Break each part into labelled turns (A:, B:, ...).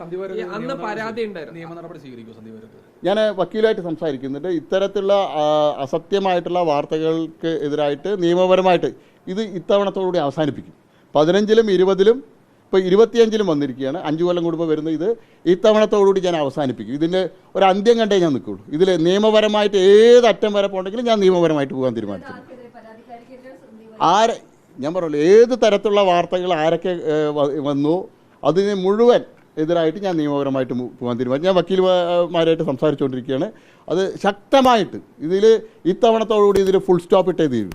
A: അന്ന് പരാതി ഉണ്ടായിരുന്നു.
B: നിയമ നടപടി
C: ഞാൻ വക്കീലായിട്ട് സംസാരിക്കുന്നുണ്ട്. ഇത്തരത്തിലുള്ള അസത്യമായിട്ടുള്ള വാർത്തകൾക്ക് എതിരായിട്ട് നിയമപരമായിട്ട് ഇത് ഇത്തവണത്തോടുകൂടി അവസാനിപ്പിക്കും. പതിനഞ്ചിലും ഇരുപതിലും ഇപ്പോൾ ഇരുപത്തിയഞ്ചിലും വന്നിരിക്കുകയാണ്. അഞ്ചു കൊല്ലം കൂടുമ്പോൾ വരുന്ന ഇത് ഇത്തവണത്തോടുകൂടി ഞാൻ അവസാനിപ്പിക്കും. ഇതിന്റെ ഒരു അന്ത്യം കണ്ടേ ഞാൻ നിൽക്കുള്ളൂ. ഇതിൽ നിയമപരമായിട്ട് ഏത് അറ്റം വരെ പോകണമെങ്കിലും ഞാൻ നിയമപരമായിട്ട് പോകാൻ തീരുമാനിച്ചു ആരെ ഞാൻ പറഞ്ഞല്ലോ ഏത് തരത്തിലുള്ള വാർത്തകൾ ആരൊക്കെ വന്നു അതിനെ മുഴുവൻ എതിരായിട്ട് ഞാൻ നിയമപരമായിട്ട് പോകാൻ തീരുമാനിച്ചു ഞാൻ വക്കീൽമാരായിട്ട് സംസാരിച്ചുകൊണ്ടിരിക്കുകയാണ്. അത് ശക്തമായിട്ട് ഇതിൽ ഇത്തവണത്തോടുകൂടി ഇതിൽ ഫുൾ സ്റ്റോപ്പ് ഇട്ടേ തീരും.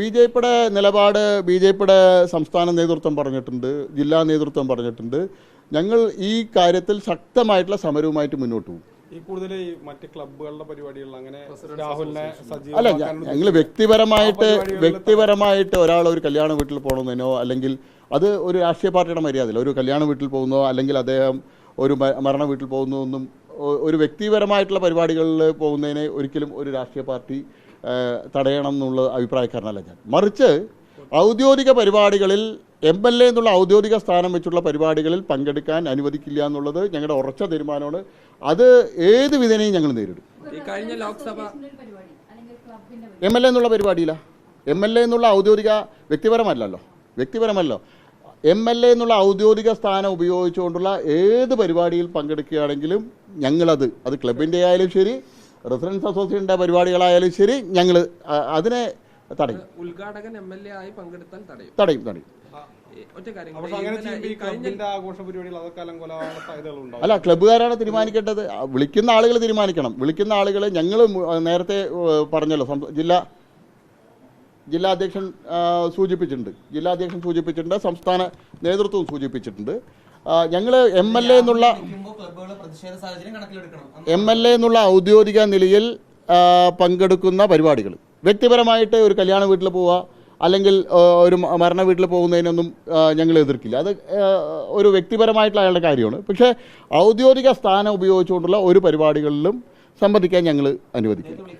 D: ബി ജെ പിയുടെ
C: നിലപാട് ബി ജെ പിയുടെ സംസ്ഥാന നേതൃത്വം പറഞ്ഞിട്ടുണ്ട് ജില്ലാ നേതൃത്വം പറഞ്ഞിട്ടുണ്ട്. ഞങ്ങൾ ഈ കാര്യത്തിൽ ശക്തമായിട്ടുള്ള സമരവുമായിട്ട് മുന്നോട്ട് പോകും.
E: ഈ കൂടുതൽ മറ്റ് ക്ലബ്ബുകളുടെ പരിപാടികളിൽ അങ്ങനെ രാഹുലിനെ
C: അല്ല ഞങ്ങൾ വ്യക്തിപരമായിട്ട് വ്യക്തിപരമായിട്ട് ഒരാൾ ഒരു കല്യാണ വീട്ടിൽ പോകണമെന്നോ അല്ലെങ്കിൽ അത് ഒരു രാഷ്ട്രീയ പാർട്ടിയുടെ മര്യാദയില്ല. ഒരു കല്യാണ വീട്ടിൽ പോകുന്നോ അല്ലെങ്കിൽ അദ്ദേഹം ഒരു മരണ വീട്ടിൽ പോകുന്നോ ഒന്നും ഒരു വ്യക്തിപരമായിട്ടുള്ള പരിപാടികളിൽ പോകുന്നതിനെ ഒരിക്കലും ഒരു രാഷ്ട്രീയ പാർട്ടി തടയണം എന്നുള്ള അഭിപ്രായക്കാരനല്ല ഞാൻ. മറിച്ച് ഔദ്യോഗിക പരിപാടികളിൽ എം എൽ എ എന്നുള്ള ഔദ്യോഗിക സ്ഥാനം വെച്ചുള്ള പരിപാടികളിൽ പങ്കെടുക്കാൻ അനുവദിക്കില്ല എന്നുള്ളത് ഞങ്ങളുടെ ഉറച്ച തീരുമാനമാണ്. അത് ഏത് വിധേനയും ഞങ്ങൾ നേരിടും.
A: കഴിഞ്ഞ ലോക്സഭ
C: എം എൽ എ എന്നുള്ള പരിപാടിയില്ല എം എൽ എ എന്നുള്ള ഔദ്യോഗിക വ്യക്തിപരമല്ലല്ലോ. വ്യക്തിപരമല്ലോ. എം എൽ എ എന്നുള്ള ഔദ്യോഗിക സ്ഥാനം ഉപയോഗിച്ചുകൊണ്ടുള്ള ഏത് പരിപാടിയിൽ പങ്കെടുക്കുകയാണെങ്കിലും ഞങ്ങളത് അത് ക്ലബിന്റെ ആയാലും ശരി റെസിഡൻസ് അസോസിയേഷന്റെ പരിപാടികളായാലും ശരി ഞങ്ങൾ അതിനെ തടയും.
A: ഉദ്ഘാടകൻ എം എൽ എ ആയി പങ്കെടുത്താൽ തടയും.
C: തടയും തടയും. അല്ല ക്ലബ്ബുകാരാണ് തീരുമാനിക്കേണ്ടത്. വിളിക്കുന്ന ആളുകൾ തീരുമാനിക്കണം. വിളിക്കുന്ന ആളുകൾ ഞങ്ങൾ നേരത്തെ പറഞ്ഞല്ലോ ജില്ലാ ജില്ലാ അധ്യക്ഷൻ സൂചിപ്പിച്ചിട്ടുണ്ട്. ജില്ലാ അധ്യക്ഷൻ സൂചിപ്പിച്ചിട്ടുണ്ട്. സംസ്ഥാന നേതൃത്വവും സൂചിപ്പിച്ചിട്ടുണ്ട്. ഞങ്ങൾ എം എൽ എ എന്നുള്ള എം എൽ എ എന്നുള്ള ഔദ്യോഗിക നിലയിൽ പങ്കെടുക്കുന്ന പരിപാടികൾ വ്യക്തിപരമായിട്ട് ഒരു കല്യാണ വീട്ടിൽ പോവുക അല്ലെങ്കിൽ ഒരു മരണ വീട്ടിൽ പോകുന്നതിനൊന്നും ഞങ്ങൾ എതിർക്കില്ല. അത് ഒരു വ്യക്തിപരമായിട്ടുള്ള അയാളുടെ കാര്യമാണ്. പക്ഷേ ഔദ്യോഗിക സ്ഥാനം ഉപയോഗിച്ചുകൊണ്ടുള്ള ഒരു പരിപാടികളിലും സംബന്ധിക്കാൻ ഞങ്ങൾ
F: അനുവദിക്കും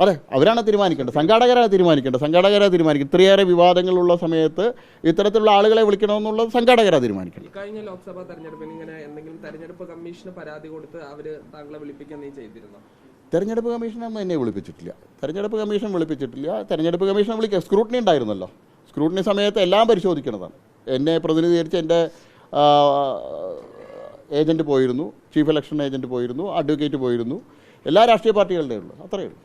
C: അതെ അവരാണ് തീരുമാനിക്കേണ്ടത്. സംഘാടകരാണ് തീരുമാനിക്കേണ്ടത്. സംഘാടകരാണ് തീരുമാനിക്കുന്നത് ഇത്രയേറെ വിവാദങ്ങളുള്ള സമയത്ത് ഇത്തരത്തിലുള്ള ആളുകളെ വിളിക്കണമെന്നുള്ളത് സംഘാടകരാണ്
A: തീരുമാനിക്കുന്നത് കഴിഞ്ഞ ലോക്സഭാ തെരഞ്ഞെടുപ്പിൽ ഇങ്ങനെ എന്തെങ്കിലും തെരഞ്ഞെടുപ്പ് കമ്മീഷന് പരാതി കൊടുത്ത് അവർ താങ്കളെ വിളിപ്പിക്കുകയും ചെയ്തിരുന്നോ?
C: തെരഞ്ഞെടുപ്പ് കമ്മീഷൻ എന്നെ വിളിപ്പിച്ചിട്ടില്ല. തെരഞ്ഞെടുപ്പ് കമ്മീഷൻ വിളിപ്പിച്ചിട്ടില്ല. തെരഞ്ഞെടുപ്പ് കമ്മീഷൻ വിളിക്കുക സ്ക്രൂട്ടിനി ഉണ്ടായിരുന്നല്ലോ. സ്ക്രൂട്ടിനി സമയത്ത് എല്ലാം പരിശോധിക്കുന്നതാണ് എന്നെ പ്രതിനിധീകരിച്ച് എന്റെ ഏജന്റ് പോയിരുന്നു. ചീഫ് ഇലക്ഷൻ ഏജന്റ് പോയിരുന്നു. അഡ്വക്കേറ്റ് പോയിരുന്നു. എല്ലാ രാഷ്ട്രീയ പാർട്ടികളുടെയും ഉള്ളു. അത്രയേ ഉള്ളൂ.